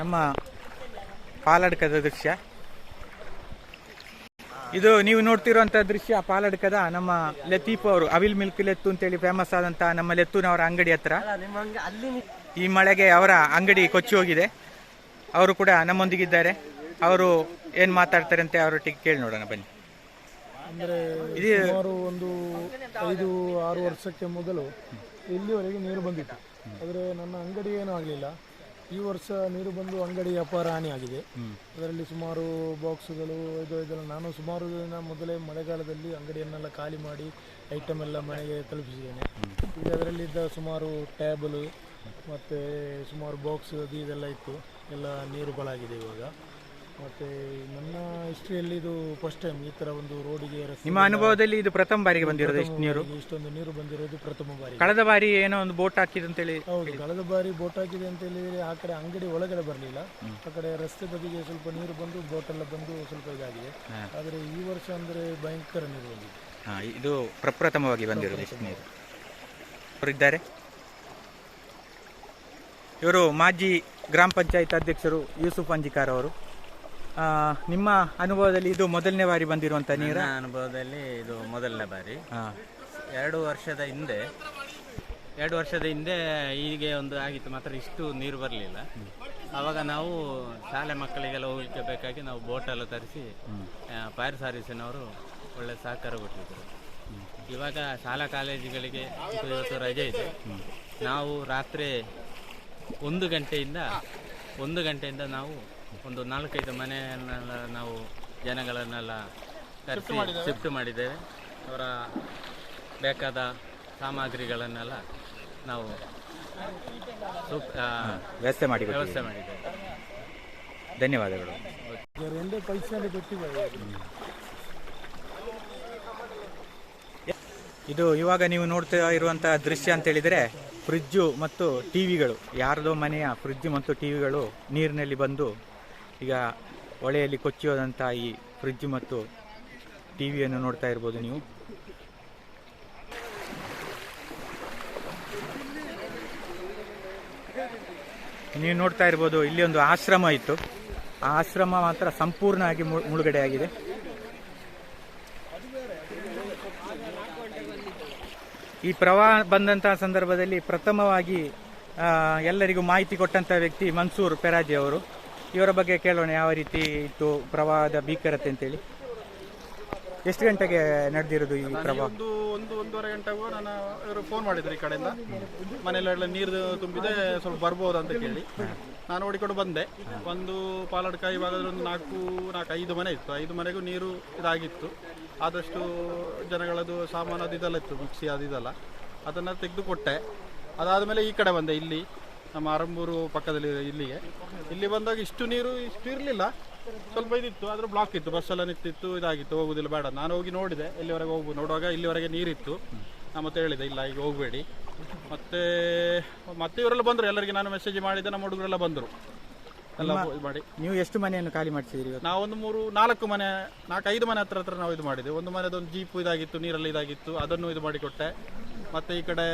ನಮ್ಮ ಪಾಲಡ್ಕದ ದೃಶ್ಯ. ಇದು ನೀವು ನೋಡ್ತಿರುವಂತ ದೃಶ್ಯ ಪಾಲಡ್ಕದ ನಮ್ಮ ಲತೀಪ್ ಅವರು ಅವಿಲ್ ಮಿಲ್ಕ್ ಲೆತ್ತು ಅಂತೇಳಿ ಫೇಮಸ್ ಆದಂತ ನಮ್ಮ ಲೆತ್ತುನವರ ಅಂಗಡಿ ಹತ್ರ. ಈ ಮಳೆಗೆ ಅವರ ಅಂಗಡಿ ಕೊಚ್ಚಿ ಹೋಗಿದೆ. ಅವರು ಕೂಡ ನಮ್ಮೊಂದಿಗಿದ್ದಾರೆ. ಅವರು ಏನ್ ಮಾತಾಡ್ತಾರೆ ಅಂತ ಅವರೊಟ್ಟಿಗೆ ಕೇಳಿ ನೋಡೋಣ ಬನ್ನಿ. ಅಂದರೆ ಸುಮಾರು ಒಂದು ಐದು ಆರು ವರ್ಷಕ್ಕೆ ಮೊದಲು ಇಲ್ಲಿವರೆಗೆ ನೀರು ಬಂದಿತ್ತು. ಆದರೆ ನನ್ನ ಅಂಗಡಿ ಏನೂ ಆಗಲಿಲ್ಲ. ಈ ವರ್ಷ ನೀರು ಬಂದು ಅಂಗಡಿ ಅಪಾರ ಹಾನಿಯಾಗಿದೆ ಅದರಲ್ಲಿ ಸುಮಾರು ಬಾಕ್ಸ್ಗಳು ಇದು ಇದೆಲ್ಲ ನಾನು ಸುಮಾರು ದಿನ ಮೊದಲೇ ಮಳೆಗಾಲದಲ್ಲಿ ಅಂಗಡಿಯನ್ನೆಲ್ಲ ಖಾಲಿ ಮಾಡಿ ಐಟಮ್ ಎಲ್ಲ ಮನೆಗೆ ತಲುಪಿಸಿದ್ದೇನೆ. ಈಗ ಅದರಲ್ಲಿದ್ದ ಸುಮಾರು ಟ್ಯಾಬಲು ಮತ್ತು ಸುಮಾರು ಬಾಕ್ಸ್ ಅದು ಇದೆಲ್ಲ ಇತ್ತು. ಎಲ್ಲ ನೀರು ಬಳಾಗಿದೆ ಇವಾಗ. ಮತ್ತು ನನ್ನ ಹಿಸ್ಟ್ರಿಯಲ್ಲಿ ಇದು ಫಸ್ಟ್ ಟೈಮ್ ಈ ತರ ಒಂದು ರೋಡಿಗೆ ರಸ್ತೆ ನಿಮ್ಮ ಅನುಭವದಲ್ಲಿ ಇದು ಪ್ರಥಮ ಬಾರಿಗೆ ಬಂದಿರೋದು ಇಷ್ಟು ನೀರು? ಇಷ್ಟೊಂದು ನೀರು ಬಂದಿರೋದು ಪ್ರಥಮ ಬಾರಿ ಕಳೆದ ಬಾರಿ ಏನೋ ಒಂದು ಬೋಟ್ ಹಾಕಿದೆ ಅಂತೇಳಿ ಹೌದು ಕಳೆದ ಬಾರಿ ಬೋಟ್ ಹಾಕಿದೆ ಅಂತ ಹೇಳಿದ್ರೆ ಆ ಕಡೆ ಅಂಗಡಿ ಒಳಗಡೆ ಬರಲಿಲ್ಲ. ಆ ಕಡೆ ರಸ್ತೆ ಬದಿಗೆ ಸ್ವಲ್ಪ ನೀರು ಬಂದು ಬೋಟ್ ಎಲ್ಲ ಬಂದು ಸ್ವಲ್ಪ ಇದಾಗಿದೆ. ಆದರೆ ಈ ವರ್ಷ ಅಂದ್ರೆ ಭಯಂಕರ ನೀರು ಬಂದಿದೆ. ಇದು ಪ್ರಪ್ರಥಮವಾಗಿ ಬಂದಿರೋದು ಇಷ್ಟು ನೀರು. ಅವರಿದ್ದಾರೆ? ಇವರು ಮಾಜಿ ಗ್ರಾಮ ಪಂಚಾಯತ್ ಅಧ್ಯಕ್ಷರು ಯೂಸುಫ್ ಅಂಜಿಕಾರ್ ಅವರು. ನಿಮ್ಮ ಅನುಭವದಲ್ಲಿ ಇದು ಮೊದಲನೇ ಬಾರಿ ಬಂದಿರುವಂತ ನೀರ? ನನ್ನ ಅನುಭವದಲ್ಲಿ ಇದು ಮೊದಲನೇ ಬಾರಿ. ಎರಡು ವರ್ಷದ ಹಿಂದೆ ಎರಡು ವರ್ಷದ ಹಿಂದೆ ಹೀಗೆ ಒಂದು ಆಗಿತ್ತು ಮಾತ್ರ ಇಷ್ಟು ನೀರು ಬರಲಿಲ್ಲ. ಆವಾಗ ನಾವು ಶಾಲೆ ಮಕ್ಕಳಿಗೆಲ್ಲ ಹೋಗಲಿಕ್ಕೆ ಬೇಕಾಗಿ ನಾವು ಬೋಟೆಲ್ಲ ತರಿಸಿ ಫೈರ್ ಸರ್ವಿಸಿನವರು ಒಳ್ಳೆ ಸಹಕಾರ ಕೊಟ್ಟಿದ್ದರು. ಇವಾಗ ಶಾಲಾ ಕಾಲೇಜುಗಳಿಗೆ ಇವತ್ತು ರಜೆ ಇದೆ. ನಾವು ರಾತ್ರಿ ಒಂದು ಗಂಟೆಯಿಂದ ಒಂದು ಗಂಟೆಯಿಂದ ನಾವು ಒಂದು ನಾಲ್ಕೈದು ಮನೆಯನ್ನೆಲ್ಲ ನಾವು ಜನಗಳನ್ನೆಲ್ಲ ಕರೆಸಿ ಶಿಫ್ಟ್ ಮಾಡಿದ್ದೇವೆ. ಅವರ ಬೇಕಾದ ಸಾಮಗ್ರಿಗಳನ್ನೆಲ್ಲ ನಾವು ವ್ಯವಸ್ಥೆ ಮಾಡಿ ವ್ಯವಸ್ಥೆ ಮಾಡಿದ್ದೇವೆ. ಧನ್ಯವಾದಗಳು. ಇದು ಇವಾಗ ನೀವು ನೋಡ್ತಾ ಇರುವಂತಹ ದೃಶ್ಯ ಅಂತ ಹೇಳಿದ್ರೆ ಫ್ರಿಜ್ಜು ಮತ್ತು ಟಿವಿಗಳು. ಯಾರದೋ ಮನೆಯ ಫ್ರಿಜ್ ಮತ್ತು ಟಿವಿಗಳು ನೀರಿನಲ್ಲಿ ಬಂದು ಈಗ ಹೊಳೆಯಲ್ಲಿ ಕೊಚ್ಚಿ ಹೋದಂಥ ಈ ಫ್ರಿಜ್ ಮತ್ತು ಟಿವಿಯನ್ನು ನೋಡ್ತಾ ಇರ್ಬೋದು ನೀವು. ನೀವು ನೋಡ್ತಾ ಇರ್ಬೋದು, ಇಲ್ಲಿ ಒಂದು ಆಶ್ರಮ ಇತ್ತು. ಆ ಆಶ್ರಮ ಮಾತ್ರ ಸಂಪೂರ್ಣವಾಗಿ ಮುಳುಗಡೆ ಆಗಿದೆ ಈ ಪ್ರವಾಹ ಬಂದಂತಹ ಸಂದರ್ಭದಲ್ಲಿ ಪ್ರಥಮವಾಗಿ ಎಲ್ಲರಿಗೂ ಮಾಹಿತಿ ಕೊಟ್ಟಂತ ವ್ಯಕ್ತಿ ಮನ್ಸೂರ್ ಪೆರಾಜಿ ಅವರು. ಇವರ ಬಗ್ಗೆ ಕೇಳೋಣ ಯಾವ ರೀತಿ ಇತ್ತು ಪ್ರವಾಹದ ಭೀಕರತೆ ಅಂತೇಳಿ? ಎಷ್ಟು ಗಂಟೆಗೆ ನಡೆದಿರೋದು ಈ ಪ್ರವಾಹ? ಒಂದು ಒಂದು ಒಂದೂವರೆ ಗಂಟೆಗೂ ನಾನು ಇವರು ಫೋನ್ ಮಾಡಿದ್ರು ಈ ಕಡೆಯಿಂದ. ಮನೆಯಲ್ಲೆಲ್ಲ ನೀರು ತುಂಬಿದೆ ಸ್ವಲ್ಪ ಬರ್ಬೋದು ಅಂತ ಕೇಳಿ. ನಾನು ಓಡಿಕೊಂಡು ಬಂದೆ. ಒಂದು ಪಾಲಡ್ಕ ಇವಾಗ ಒಂದು ನಾಲ್ಕು ನಾಲ್ಕು ಐದು ಮನೆ ಇತ್ತು. ಐದು ಮನೆಗೂ ನೀರು ಇದಾಗಿತ್ತು. ಆದಷ್ಟು ಜನಗಳದ್ದು ಸಾಮಾನು ಅದು ಇದೆಲ್ಲ ಇತ್ತು ಮಿಕ್ಸಿ ಅದು ಇದೆಲ್ಲ. ಅದನ್ನು ತೆಗೆದು ಕೊಟ್ಟೆ. ಅದಾದಮೇಲೆ ಈ ಕಡೆ ಬಂದೆ ಇಲ್ಲಿ. ನಮ್ಮ ಆರಂಬೂರು ಪಕ್ಕದಲ್ಲಿ ಇಲ್ಲಿಗೆ. ಇಲ್ಲಿ ಬಂದಾಗ ಇಷ್ಟು ನೀರು ಇಷ್ಟು ಇರಲಿಲ್ಲ. ಸ್ವಲ್ಪ ಇದಿತ್ತು ಆದರೂ ಬ್ಲಾಕ್ ಇತ್ತು. ಬಸ್ ಎಲ್ಲ ನಿಂತಿತ್ತು ಇದಾಗಿತ್ತು ಹೋಗುದಿಲ್ಲ ಬೇಡ. ನಾನು ಹೋಗಿ ನೋಡಿದೆ ಇಲ್ಲಿವರೆಗೆ ಹೋಗ್ಬೋದು ನೋಡುವಾಗ ಇಲ್ಲಿವರೆಗೆ ನೀರಿತ್ತು. ನಾನು ಮತ್ತೆ ಹೇಳಿದೆ ಇಲ್ಲ ಈಗ ಹೋಗಬೇಡಿ. ಮತ್ತೆ ಮತ್ತೆ ಇವರೆಲ್ಲ ಬಂದರು. ಎಲ್ಲರಿಗೆ ನಾನು ಮೆಸೇಜ್ ಮಾಡಿದ್ದೆ ನಮ್ಮ ಹುಡುಗರೆಲ್ಲ ಬಂದರು. ಎಲ್ಲ ಇದು ಮಾಡಿ. ನೀವು ಎಷ್ಟು ಮನೆಯನ್ನು ಖಾಲಿ ಮಾಡಿಸಿದ್ರಿ ನಾವು ನಾವೊಂದು ಮೂರು ನಾಲ್ಕು ಮನೆ ನಾಲ್ಕು ಐದು ಮನೆ ಹತ್ರ ಹತ್ರ ನಾವು ಇದು ಮಾಡಿದ್ವಿ ಒಂದು ಮನೆದೊಂದು ಜೀಪ್ ಇದಾಗಿತ್ತು ನೀರಲ್ಲಿ ಇದಾಗಿತ್ತು ಅದನ್ನು ಇದು ಮಾಡಿಕೊಟ್ಟೆ. ಮತ್ತೆ ಈ ಕಡೆ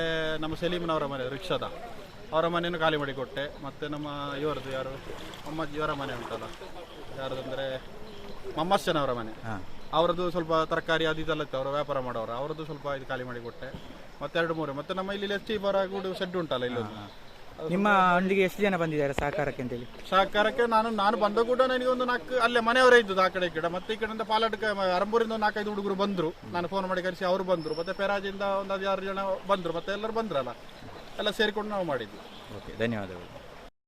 ನಮ್ಮ ಸಲೀಮ್ನವರ ಮನೆ ರಿಕ್ಷಾದ. ಅವರ ಮನೆಯನ್ನು ಖಾಲಿ ಮಾಡಿಕೊಟ್ಟೆ. ಮತ್ತೆ ನಮ್ಮ ಇವರದ್ದು ಯಾರು? ಮೊಹಮ್ಮದ್ ಇವರ ಮನೆ ಉಂಟಲ್ಲ? ಯಾರದಂದ್ರೆ ಮೊಮ್ಮಸ್ಸನವರ ಮನೆ. ಅವರದ್ದು ಸ್ವಲ್ಪ ತರಕಾರಿ ಅದು ಇದೆಲ್ಲ ಇತ್ತು. ಅವರು ವ್ಯಾಪಾರ ಮಾಡೋರು. ಅವರದ್ದು ಸ್ವಲ್ಪ ಇದು ಖಾಲಿ ಮಾಡಿಕೊಟ್ಟೆ. ಮತ್ತೆ ಎರಡು ಮೂರು. ಮತ್ತೆ ನಮ್ಮ ಇಲ್ಲಿ ಎಸ್ ಟಿ ಬರ ಗೂಡು ಶೆಡ್ ಉಂಟಲ್ಲ ಇಲ್ಲೊಂದು. ನಿಮ್ಮ ಅಂಡಿಗೆ ಎಷ್ಟು ಜನ ಬಂದಿದ್ದಾರೆ ಸಹಕಾರಕ್ಕೆ ಅಂತೇಳಿ? ಸಹಕಾರಕ್ಕೆ ನಾನು ನಾನು ಬಂದ ಕೂಡ ನನಗೆ ಒಂದು ನಾಲ್ಕು ಅಲ್ಲೇ ಮನೆಯವರೇ ಇದ್ದದ್ದು ಆ ಕಡೆ ಈ ಕಡೆ. ಮತ್ತೆ ಈ ಕಡೆಯಿಂದ ಪಾಲಾಟಕ್ಕೆ ಅರಂಬೂರಿಂದ ಒಂದು ನಾಲ್ಕೈದು ಹುಡುಗರು ಬಂದರು. ನಾನು ಫೋನ್ ಮಾಡಿ ಕರೆಸಿ ಅವರು ಬಂದರು. ಮತ್ತೆ ಪೆರಾಜಿಂದ ಒಂದು ಹದಿನಾರು ಜನ ಬಂದರು. ಮತ್ತೆ ಎಲ್ಲರೂ ಬಂದ್ರಲ್ಲ. ಎಲ್ಲ ಸೇರಿಕೊಂಡು ನಾವು ಮಾಡಿದ್ವಿ. ಓಕೆ ಧನ್ಯವಾದಗಳು.